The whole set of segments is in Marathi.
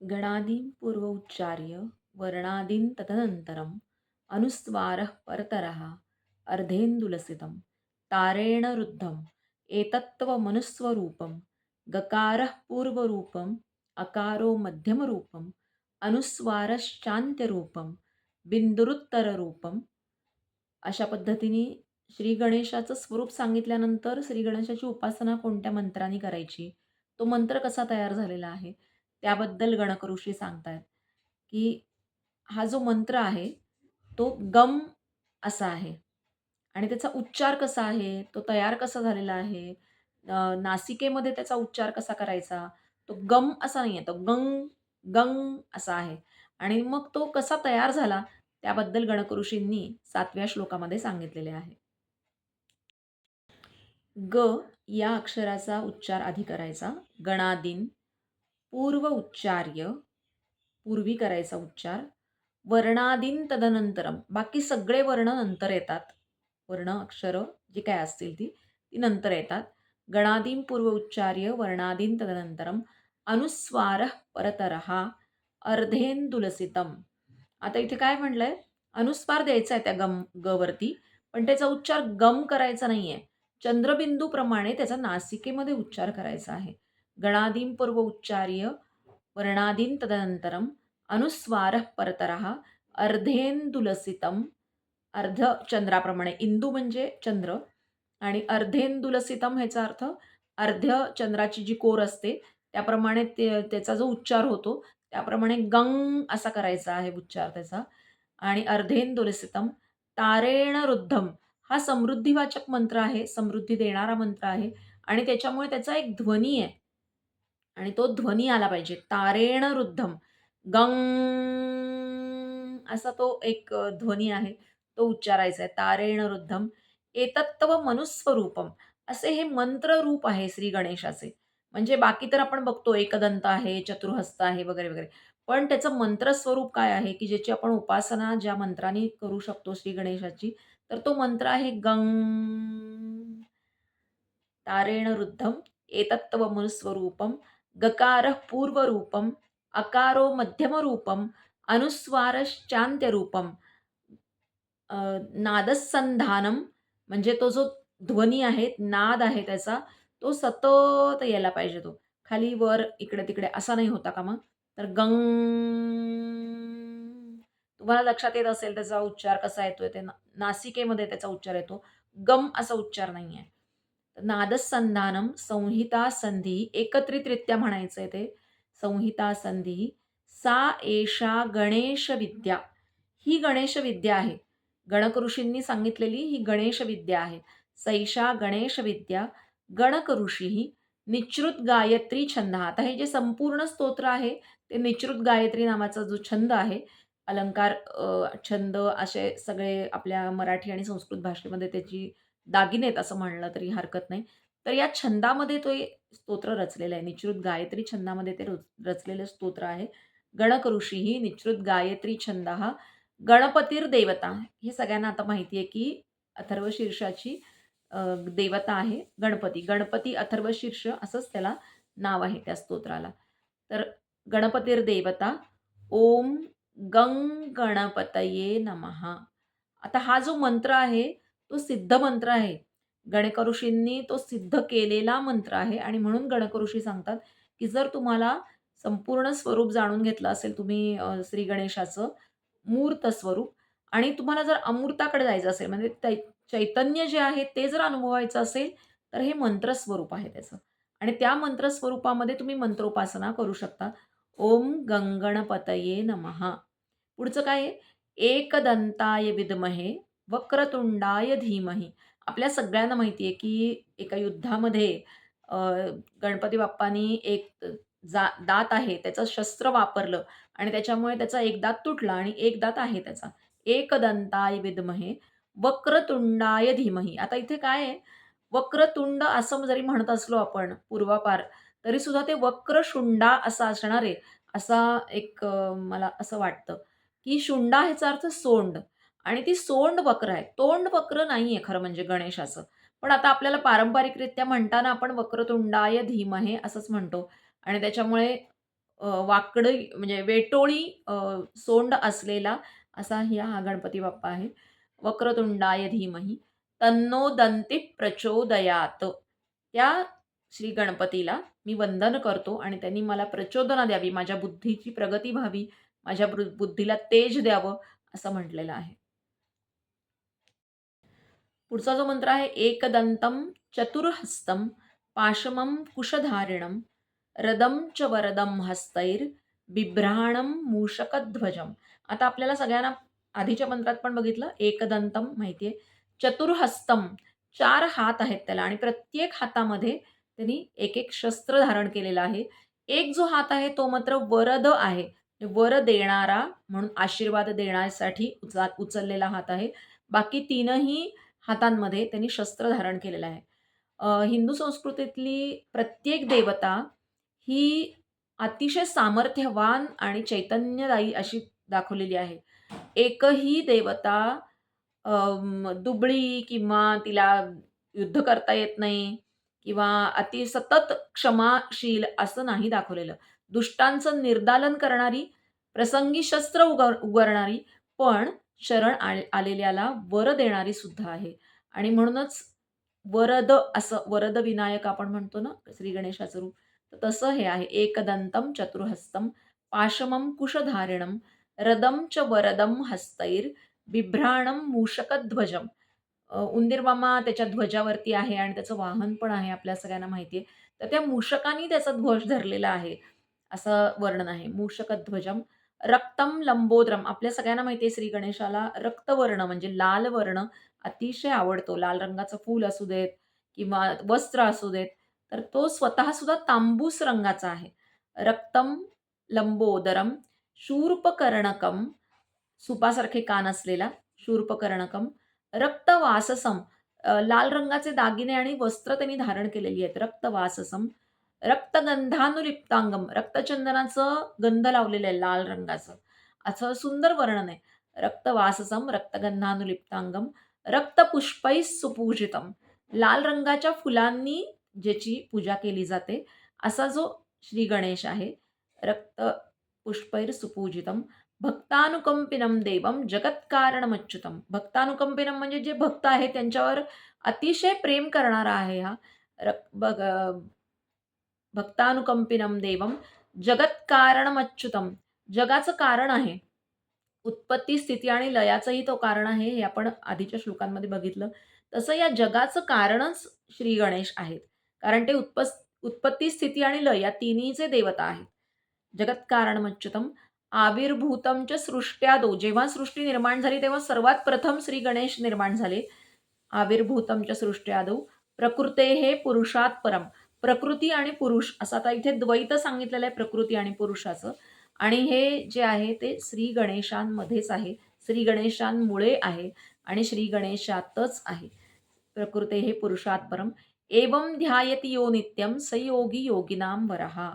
गणादीं पूर्वोच्चार्य वर्णादीन् तदनन्तरम् अनुस्वारः परतरः अर्धेन्दुलसितं तारेण रुद्धम् एतत्त्वमनुस्वरूपं गकारः पूर्वरूपम् अकारो मध्यमरूपम् अनुस्वारश्चान्त्यरूपं बिंदुरुत्तररूपम अशा पद्धतीने श्री गणेशाचं स्वरूप सांगितल्यानंतर श्री गणेशाची उपासना कोणत्या मंत्राने करायची? तो मंत्र कसा तयार झालेला आहे? त्याबद्दल गणकऋषी सांगतायत की हा जो मंत्र आहे तो गम असा आहे. आणि त्याचा उच्चार कसा आहे? तो तयार कसा झालेला आहे? नासिकेमध्ये त्याचा उच्चार कसा करायचा? तो गम असा नाही आहे तो गंग गंग असा आहे. आणि मग तो कसा तयार झाला? त्याबद्दल गणकऋषींनी सातव्या श्लोकामध्ये सांगितलेले आहे. ग या अक्षराचा उच्चार आधी करायचा. गणादिन पूर्व उच्चार्य पूर्वी करायचा उच्चार वर्णादीन तदनंतरम. बाकी सगळे वर्ण नंतर येतात. वर्ण अक्षरं जी काय असतील ती ती नंतर येतात. गणादीन पूर्व उच्चार्य वर्णादीन तदनंतरम. अनुस्वार परतरहा अर्धेंदुलसितम आता इथे काय म्हटलंय अनुस्वार द्यायचा आहे त्या गम गवरती पण त्याचा उच्चार गम करायचा नाही आहे चंद्रबिंदूप्रमाणे त्याचा नासिकेमध्ये उच्चार करायचा आहे. गणादीं पूर्व उच्चार्य वर्णादीन तदनंतरम अनुस्वारः परतरः अर्धेन्दुलसितम् अर्ध चंद्राप्रमाणे इंदू म्हणजे चंद्र आणि अर्धेंदुलसितम ह्याचा अर्थ अर्ध चंद्राची जी कोर असते त्याप्रमाणे ते त्याचा जो उच्चार होतो त्याप्रमाणे गंग असा करायचा आहे उच्चार त्याचा. आणि अर्धेंदुलसितम तारेण रुद्धम हा समृद्धिवाचक मंत्र आहे समृद्धी देणारा मंत्र आहे आणि त्याच्यामुळे त्याचा एक ध्वनी आहे. आणि तो ध्वनी आला पाहिजे. तारेण रुद्धम. गंग. असा तो एक ध्वनी आहे. तो उच्चारायचा आहे. तारेण रुद्धम. एतत्व मनुस्वरूपम. असे हे मंत्र रूप आहे श्री गणेशाचे. म्हणजे बाकी तर आपण बघतो एकदंत आहे चतुर्हस्त आहे वगैरे वगैरे. पण त्याचं मंत्रस्वरूप काय आहे की ज्याची आपण उपासना ज्या मंत्राने करू शकतो श्री गणेशाची तर तो मंत्र आहे गंग. तारेण रुद्धम. एतत्त्वमनुस्वरूपम गकारः पूर्वरूपम् अकारो मध्यमरूपम् अनुस्वारश्चान्त्यरूपम अ, नादसंधानम म्हणजे तो जो ध्वनी आहे नाद आहे त्याचा तो सतत यायला पाहिजे तो. खाली वर इकडे तिकडे असा नाही होता का मग तर गंग तुम्हाला लक्षात येत असेल त्याचा उच्चार कसा येतोय ते नासिकेमध्ये त्याचा उच्चार येतो. गम असा उच्चार नाही आहे नादसंधानम संहिता संधी एकत्रितरित्या म्हणायचंय ते. संहिता संधी सा एषा गणेश विद्या ही गणेश विद्या आहे. गणक ऋषींनी सांगितलेली ही गणेश विद्या आहे. सैषा गणेश विद्या गणक ऋषी निश्रुत गायत्री छंद. आता हे जे संपूर्ण स्तोत्र आहे ते निश्रुत गायत्री नावाचा जो छंद आहे अलंकार छंद असे सगळे आपल्या मराठी आणि संस्कृत भाषेमध्ये त्याची दागिने आहेत असं म्हणलं तरी हरकत नाही. तर या छंदामध्ये तो स्तोत्र रचलेलं आहे. निश्रुत गायत्री छंदामध्ये ते रच- रचलेलं स्तोत्र आहे. गणक ऋषी ही निश्रुत गायत्री छंद हा गणपतीर देवता. हे सगळ्यांना आता माहिती आहे की अथर्व शीर्षाची देवता आहे गणपती. गणपती अथर्व शीर्ष असंच त्याला नाव आहे त्या स्तोत्राला. तर गणपतीर देवता ओम गंग गणपतये नमः. आता हा जो मंत्र आहे तो सिद्ध मंत्र आहे. गणक ऋषींनी तो सिद्ध केलेला मंत्र आहे आणि म्हणून गणक ऋषी सांगतात की जर तुम्हाला संपूर्ण स्वरूप जाणून घेतलं असेल तुम्ही श्री गणेशाचं मूर्त स्वरूप आणि तुम्हाला जर अमूर्ताकडे जायचं असेल म्हणजे चैतन्य जे आहे ते जर अनुभवायचं असेल तर हे मंत्रस्वरूप आहे त्याचं. आणि त्या मंत्रस्वरूपामध्ये तुम्ही मंत्रोपासना करू शकता. ओम गंगणपतये नमः. पुढचं काय आहे? एकदंताय विद्महे वक्रतुंडाय धीमही. आपल्या सगळ्यांना माहिती आहे की एका युद्धामध्ये गणपती बाप्पानी एक जा दात आहे त्याचं शस्त्र वापरलं आणि त्याच्यामुळे त्याचा एक दात तुटला आणि एक दात आहे त्याचा. एकदंताय विद्महे वक्रतुंडाय धीमही. आता इथे काय आहे? वक्रतुंड असं जरी म्हणत असलो आपण पूर्वापार तरी सुद्धा ते वक्रशुंडा असं असणार आहे असा एक मला असं वाटतं. की शुंडा ह्याचा अर्थ सोंड. आणि ती सोंड वक्र आहे तोंड वक्र नाही आहे खरं म्हणजे गणेशाचं पण आता आपल्याला पारंपरिकरित्या म्हणताना आपण वक्रतुंडाय धीमहे असंच म्हणतो आणि त्याच्यामुळे अ, वाकडी म्हणजे वेटोळी सोंड असलेला असा ह्या हा गणपती बाप्पा आहे. वक्रतुंडाय धीमही तन्नो दंती प्रचोदयात. त्या श्री गणपतीला मी वंदन करतो आणि त्यांनी मला प्रचोदना द्यावी, माझ्या बुद्धीची प्रगती व्हावी, माझ्या बुद्धीला तेज द्यावं असं म्हटलेलं आहे. पुढचा जो मंत्र आहे एकदंतम चतुर्हस्तम पाशमं कुशधारिणं रदं च वरदं हस्तैर बिभ्राणं मूषकध्वजम. आता आपल्याला सगळ्यांना आधीच्या मंत्रात पण बघितलं एकदंतम माहिती आहे. चतुर्हस्तम चार हात आहेत त्याला आणि प्रत्येक हातामध्ये त्यांनी एक एक शस्त्र धारण केलेलं आहे. एक जो हात आहे तो मात्र वरद आहे. वर देणारा म्हणून आशीर्वाद देण्यासाठी उचा उचललेला हात आहे. बाकी तीनही हातांमध्ये त्यांनी शस्त्र धारण केलेलं आहे. हिंदू संस्कृतीतली प्रत्येक देवता ही अतिशय सामर्थ्यवान आणि चैतन्यदायी अशी दाखवलेली आहे. एकही देवता दुबळी किंवा तिला युद्ध करता येत नाही किंवा अति सतत क्षमाशील असं नाही दाखवलेलं. दुष्टांचं निर्दालन करणारी, प्रसंगी शस्त्र उग उगारणारी, पण शरण आले आलेल्याला वर देणारी सुद्धा आहे. आणि म्हणूनच वरद असं वरद विनायक आपण म्हणतो ना श्री गणेशाचं रूप, तर तसं हे आहे. एकदंतं चतुर्हस्तम पाशमं कुशधारिणं रदं च वरदं हस्तैर बिभ्राणं मूषकध्वजम. उंदीरमामा त्याच्या ध्वजावरती आहे आणि त्याचं वाहन पण आहे आपल्या सगळ्यांना माहिती आहे. तर त्या मूषकांनी त्याचा ध्वज धरलेला आहे, असं वर्णन आहे. मूषकध्वजम रक्तम लंबोदरम. आपल्या सगळ्यांना माहिती आहे श्री गणेशाला रक्तवर्ण म्हणजे लाल वर्ण अतिशय आवडतो. लाल रंगाचं फूल असू देत किंवा वस्त्र असू देत, तर तो स्वतः सुद्धा तांबूस रंगाचा आहे. रक्तम लंबोदरम शूर्पकर्णकम सुपासारखे कान असलेला शूर्पकर्णकम रक्तवाससम लाल रंगाचे दागिने आणि वस्त्र त्यांनी धारण केलेली आहेत. रक्तवाससम रक्तगंधानुलिप्तांगम रक्तचंदनाचं गंध लावलेलं आहे लाल रंगाचं. असं सुंदर वर्णन आहे. रक्तवाससम रक्तगंधानुलिप्तांगम रक्तपुष्पै सुपूजितम लाल रंगाच्या फुलांनी ज्याची पूजा केली जाते, असा जो श्री गणेश आहे. रक्तपुष्पैः सुपूजितम भक्तानुकंपिनम देवम जगत्कारणमच्युतम. भक्तानुकंपिनम म्हणजे जे भक्त आहे त्यांच्यावर अतिशय प्रेम करणारा आहे हा. रक् बघ भक्तानुकंपिनम देवम जगत्कारणमच्युतम. जगाचं कारण आहे. उत्पत्ती, स्थिती आणि लयाचंही तो कारण आहे, हे आपण आधीच्या श्लोकांमध्ये बघितलं. तसं या जगाचं कारणच श्री गणेश आहेत. कारण ते उत्प उत्पत्ती, स्थिती आणि लय या तिन्हीचे देवता आहेत. जगत्कारणमच्युतम आविर्भूतम च सृष्ट्यादो. जेव्हा सृष्टी निर्माण झाली तेव्हा सर्वात प्रथम श्री गणेश निर्माण झाले. आविर्भूतमच्या च प्रकृते हे पुरुषात परम. प्रकृती आणि पुरुष असं आता इथे द्वैत सांगितलेलं आहे प्रकृती आणि पुरुषाचं. आणि हे जे आहे ते श्री गणेशांमध्येच आहे. श्री गणेशांमुळे आहे आणि श्री गणेशातच आहे. हे पुरुषात परम एवं ध्यायति यो नित्यं सयोगी योगिनाम वरहा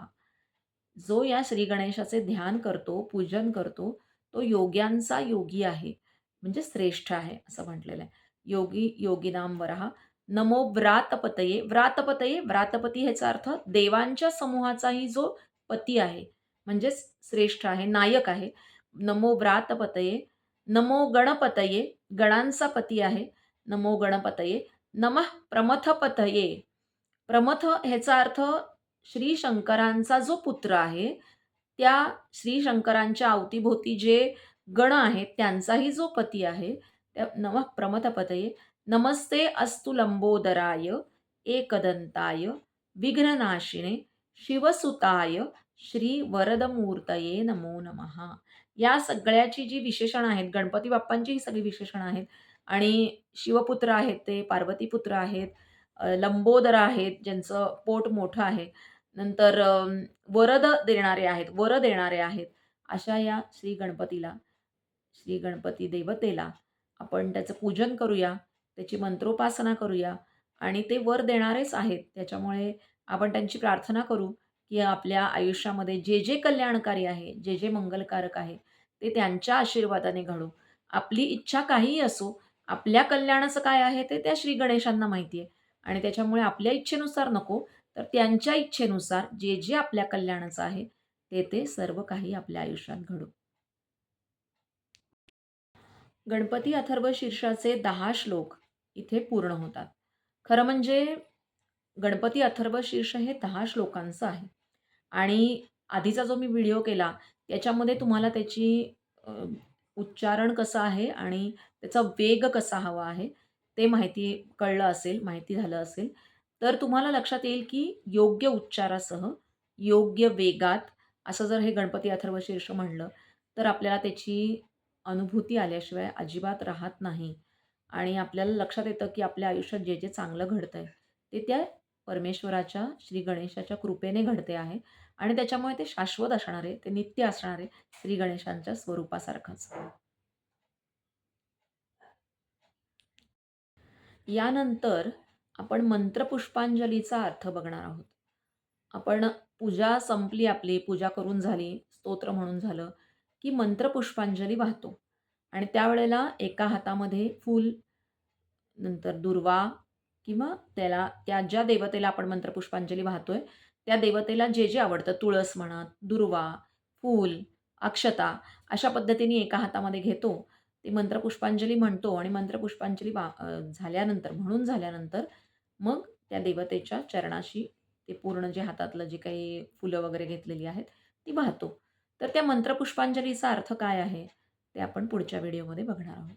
जो या श्री गणेशाचे ध्यान करतो, पूजन करतो, तो योग्यांचा योगी आहे. म्हणजे श्रेष्ठ आहे असं म्हटलेलं आहे. योगी योगिनाम वरहा नमो व्रातपतये. व्रातपतये, व्रातपती ह्याचा अर्थ देवांच्या समूहाचाही जो पती आहे, म्हणजेच श्रेष्ठ आहे, नायक आहे. नमो व्रातपतये, नमो गणपतये, गणांचा पती आहे. नमो गणपतये, नमः प्रमथपतये. प्रमथ ह्याचा अर्थ श्री शंकरांचा जो पुत्र आहे, त्या श्री शंकरांच्या अवतीभोवती जे गण आहेत, त्यांचाही जो पती आहे, त्या नमः प्रमथपतये, नमस्ते अस्तु लंबोदराय एकदंताय विघ्ननाशिने शिवसुताय श्री वरदमूर्तये नमो नमः. या सगळ्याची जी विशेषणं आहेत, गणपती बाप्पांची ही सगळी विशेषण आहेत आणि शिवपुत्र आहेत ते, पार्वतीपुत्र आहेत, लंबोदर आहेत, ज्यांचं पोट मोठं आहे. नंतर वरद देणारे आहेत, वर देणारे आहेत. अशा या श्री गणपतीला, श्री गणपती देवतेला आपण त्याचं पूजन करूया, त्याची मंत्रोपासना करूया. आणि ते वर देणारेच आहेत. त्याच्यामुळे आपण त्यांची प्रार्थना करू, की आपल्या आयुष्यामध्ये जे जे कल्याणकारी आहे, जे जे मंगलकारक आहे, ते त्यांच्या आशीर्वादाने घडू. आपली इच्छा काहीही असो, आपल्या कल्याणाचं काय आहे ते त्या श्री गणेशांना माहिती आहे. आणि त्याच्यामुळे आपल्या इच्छेनुसार नको, तर त्यांच्या इच्छेनुसार जे जे आपल्या कल्याणाचं आहे, ते ते सर्व काही आपल्या आयुष्यात घडू. गणपती अथर्व शीर्षाचे दहा श्लोक. इथे पूर्ण होतात. खरं म्हणजे गणपती अथर्व शीर्ष हे दहा श्लोकांचं आहे. आणि आधीचा जो मी व्हिडिओ केला त्याच्यामध्ये तुम्हाला त्याची उच्चारण कसं आहे आणि त्याचा वेग कसा हवा आहे ते माहिती कळलं असेल माहिती झालं असेल. तर तुम्हाला लक्षात येईल की योग्य उच्चारासह योग्य वेगात असं जर हे गणपती अथर्व शीर्ष म्हणलं तर आपल्याला त्याची अनुभूती आल्याशिवाय अजिबात राहत नाही. आणि आपल्याला लक्षात येतं की आपल्या आयुष्यात जे जे चांगलं घडतं आहे ते त्या परमेश्वराच्या श्री गणेशाच्या कृपेने घडते आहे. आणि त्याच्यामुळे ते शाश्वत असणार आहे ते नित्य असणार आहे श्री गणेशांच्या स्वरूपासारखंच. यानंतर आपण मंत्रपुष्पांजलीचा अर्थ बघणार आहोत. आपण पूजा संपली आपली पूजा करून झाली स्तोत्र म्हणून झालं की मंत्रपुष्पांजली वाहतो. आणि त्यावेळेला एका हातामध्ये फूल नंतर दुर्वा किंवा त्याला त्या ज्या देवतेला आपण मंत्रपुष्पांजली वाहतोय त्या देवतेला जे जे आवडतं तुळस म्हणा दुर्वा फूल अक्षता अशा पद्धतीने एका हातामध्ये घेतो. ती मंत्रपुष्पांजली म्हणतो आणि मंत्रपुष्पांजली वा झाल्यानंतर म्हणून झाल्यानंतर मग त्या देवतेच्या चरणाशी ते पूर्ण जे हातातलं जे काही फुलं वगैरे घेतलेली आहेत ती वाहतो. तर त्या मंत्रपुष्पांजलीचा अर्थ काय आहे ते आपण पुढच्या व्हिडिओमध्ये बघणार आहोत.